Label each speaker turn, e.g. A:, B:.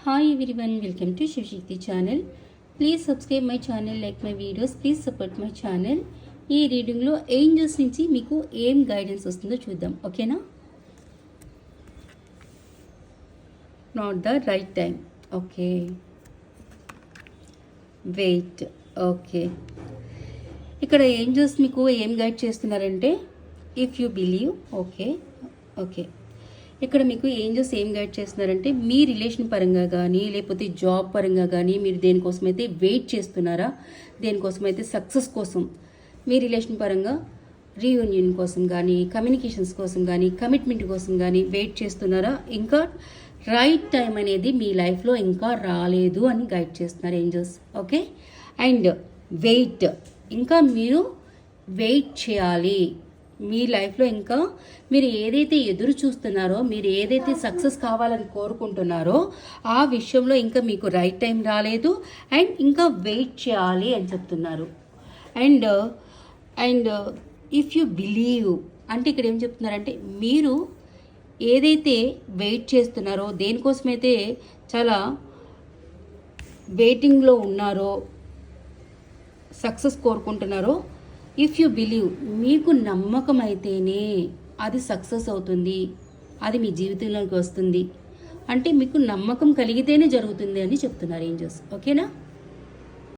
A: Hi everyone welcome to Shivashakti channel please subscribe my channel like my videos please support my channel ఈ రీడింగ్లో angels నుంచి మీకు ఏం guidance వస్తుందో చూద్దాం ఓకేనా not the right time okay wait okay ఇక్కడ ఏం ఏంజల్స్ మీకు ఏం గైడ్ చేస్తున్నారంటే if you believe okay okay ఇక్కడ మీకు ఏంజల్స్ ఏం గైడ్ చేస్తున్నారంటే మీ రిలేషన్ పరంగా కానీ లేకపోతే జాబ్ పరంగా కానీ మీరు దేనికోసం అయితే వెయిట్ చేస్తున్నారా దేనికోసం అయితే సక్సెస్ కోసం మీ రిలేషన్ పరంగా రీయూనియన్ కోసం కానీ కమ్యూనికేషన్స్ కోసం కానీ కమిట్మెంట్ కోసం కానీ వెయిట్ చేస్తున్నారా? ఇంకా రైట్ టైం అనేది మీ లైఫ్లో ఇంకా రాలేదు అని గైడ్ చేస్తున్నారు ఏంజల్స్. ఓకే? అండ్ వెయిట్ ఇంకా మీరు వెయిట్ చేయాలి. మీ లైఫ్లో ఇంకా మీరు ఏదైతే ఎదురు చూస్తున్నారో మీరు ఏదైతే సక్సెస్ కావాలని కోరుకుంటున్నారో ఆ విషయంలో ఇంకా మీకు రైట్ టైం రాలేదు అండ్ ఇంకా వెయిట్ చేయాలి అని చెప్తున్నారు. And and if you believe అంటే ఇక్కడ ఏం చెప్తున్నారంటే మీరు ఏదైతే వెయిట్ చేస్తున్నారో దేనికోసమైతే చాలా వెయిటింగ్లో ఉన్నారో సక్సెస్ కోరుకుంటున్నారో ఇఫ్ యు బిలీవ్ మీకు నమ్మకం అయితేనే అది సక్సెస్ అవుతుంది. అది మీ జీవితంలోకి వస్తుంది. అంటే మీకు నమ్మకం కలిగితేనే జరుగుతుంది అని చెప్తున్నారు ఏంజల్స్ ఓకేనా